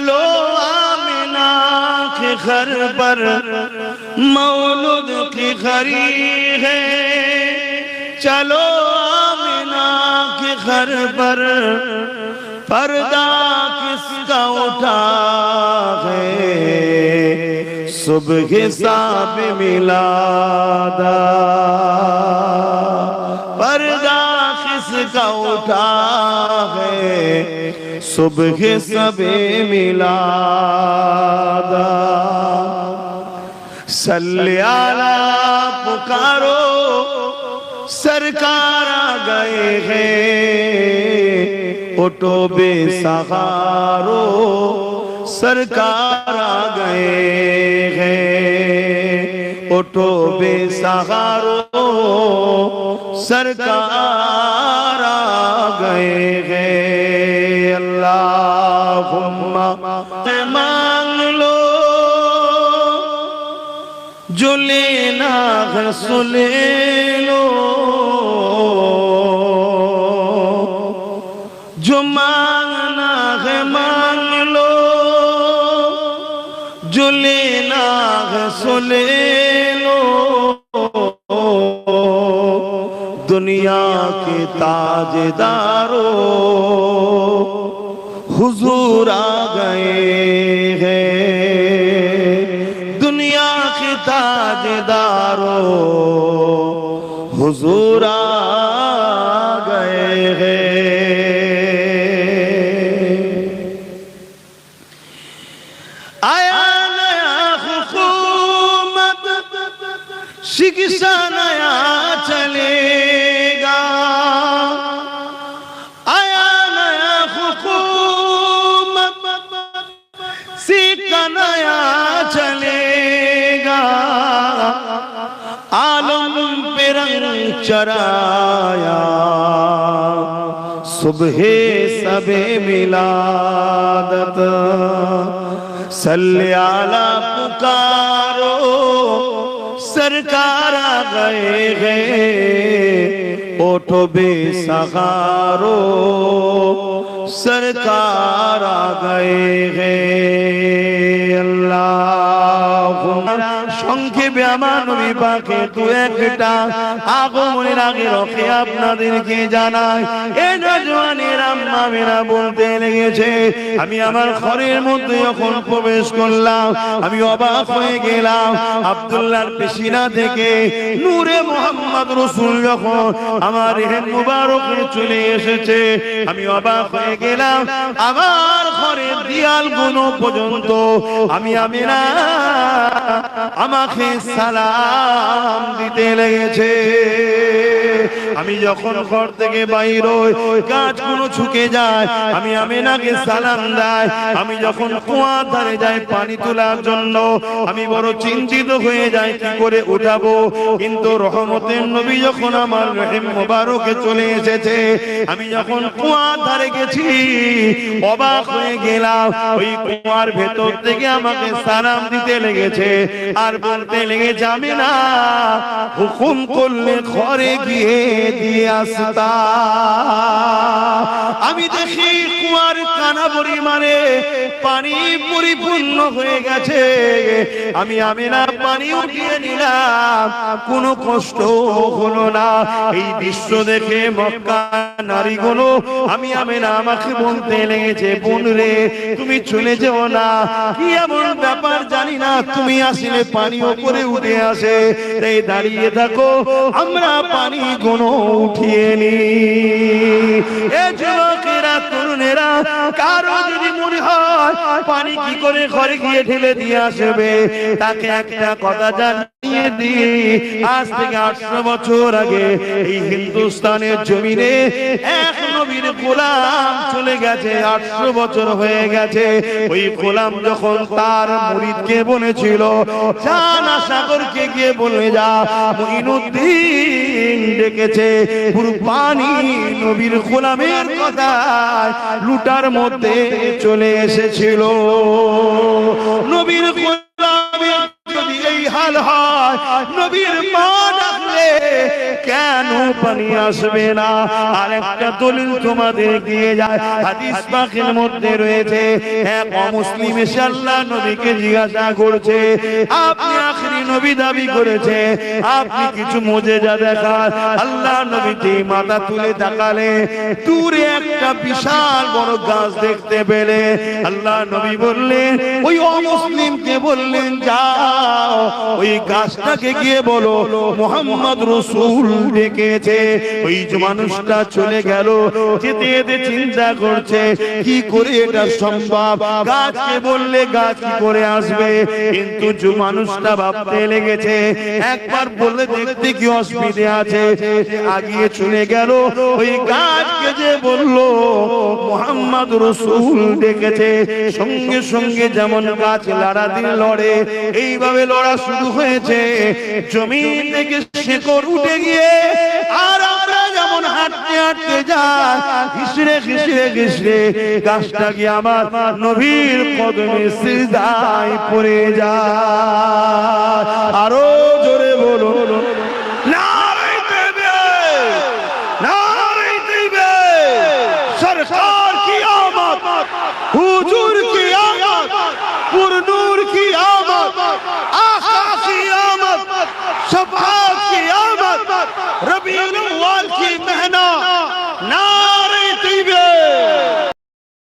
चलो आमिना के घर पर मौलूद की खरी है। चलो आमिना के घर पर पर्दा किसका उठा है? सुबह साब मिलादा। पर्दा کس کا اٹھا ہے۔ صبح سبے ملا سلیالہ پکارو، سرکار آ گئے ہیں۔ اٹھو بے سہارو، سرکار آ گئے ہیں۔ اٹھو بے سہارو سرکار آ گئے ہیں اللہ مانگ لو جو لینا گھر سو لے لو جو مانگنا ہے مانگ لو جو لینا ہے سو لے لو दुनिया के ताजदारों हुजूर आ गए हैं दुनिया के ताजदारों हुजूर आ गए हैं आया नया हुकूमत शिक्षा नया گا آیا نیا حکومت سیکھا نیا چلے گا عالم پہ رنگ چرایا صبح سب ملادت سلیالہ پکارو سرکار गए गए ओठो बेसहारो सरकार आ गए गए আমার নবী একটা আগমনের আগে রকে আপনাদেরকে জানাই? এ নজওয়ানের আম্মা মেরা বলতে লেগেছে, আমি আমার ঘরের মধ্যে যখন প্রবেশ করলাম, আমি অবাক হয়ে গেলাম। আব্দুল্লাহর পেশিনা থেকে নূরে মোহাম্মদ রসুল যখন আমার হেন মুবারকে চলে এসেছে, আমি অবাক হয়ে গেলাম। আমার ঘরের দিয়ালগুলো পর্যন্ত আমি আমি না আমাকে সালাম দিতে লেগেছে। আমি যখন ঘর থেকে বাইর গাছগুলো ঝুঁকে যায়, আমি আমিনাকে সালাম দেয়। আমি যখন কুয়ার ধারে যাই পানি তোলার জন্য, আমি বড় চিন্তিত হয়ে যাই কি করে উঠাবো। কিন্তু রহমতের নবী যখন আমার রহিম মোবারকে চলে এসেছে, আমি যখন কুয়ার ধারে গেছি, অবাক হয়ে গেলাম। ওই কুয়ার ভেতর থেকে আমাকে সালাম দিতে লেগেছে। আর বলতে লেগে যাবে না হুকুম করলে ঘরে গিয়ে দিয়ে আসতা আমি দেখি কুয়ার কানা পরিমাণে পানি পরিপূর্ণ হয়ে গেছে। আমি আমি না পানি উঠিয়ে নিলাম, কোনো কষ্ট হলো না। এই দৃশ্য দেখে মক্কা নারীগুলো, আমি আমি না আমাকে বলতে লেগেছে, বোন রে, তুমি চলে যেও না। কি এমন ব্যাপার জানি না, তুমি আসলে পানি উপরে উঠে আসে। এই দাঁড়িয়ে থাকো, আমরা পানি গুলো উঠিয়ে নি তরুণেরা, কারও যদি মনে হয় পানি কি করে ঘরে গিয়ে ঢেলে দিয়ে আসবে, তাকে একটা কথা জানিয়ে দি আজ থেকে আটশো বছর আগে এই হিন্দুস্তানের জমিনে এক নবীর গোলাম চলে গেছে, আটশো বছর হয়ে গেছে। ওই গোলাম যখন তার মুরিদকে বলেছিল, জানা সাগরকে গিয়ে বলে যা। মঈনুদ্দিন ডেকেছে পুরো পানি নবীর গোলামের কথা। লুটার মধ্যে চলে এসেছিল। নবীর হাল হয় নবীর মা ডাকলে কেন পানি আসবে না। আর একটা দলিল তোমাদের দিয়ে যায়। হাদিস পাকের মধ্যে রয়েছে, এক অমুসলিম এসে আল্লাহ নবীকে জিজ্ঞাসা করছে, আপনি আখরি নবী দাবি করেছে আপনি কিছু মজেজা দেখার আল্লাহ নবীতে মাথা তুলে তাকালে, দূরে একটা বিশাল বড় গাছ দেখতে পেলে। আল্লাহ নবী বললেন, ওই অমুসলিমকে বললেন, যাও। ওই গাছটাকে গিয়ে বলো, মোহাম্মদ রসুল ডেকেছে ওই যে মানুষটা চলে গেল, যেতে যেতে চিন্তা করছে, কি করে এটা সম্ভব? গাছকে বললে গাছ কি করে আসবে? কিন্তু যে মানুষটা ভাবতে লেগেছে, একবার বলে দেখতে কি অসুবিধে আছে? আগিয়ে চলে গেল, ওই গাছকে যে বলল, মোহাম্মদ রসুল ডেকেছে। সঙ্গে সঙ্গে যেমন গাছ লড়া দিন লড়ে, এইভাবে লড়া শুরু হয়েছে। জমিন থেকে শেকড় উঠে গিয়ে আর আমরা যেমন হাঁটতে হাঁটতে যান ঘিসড়ে ঘিসড়ে ঘিসড়ে, গাছটা কি আমার নবীর কদমে সিজদায় পড়ে যায়।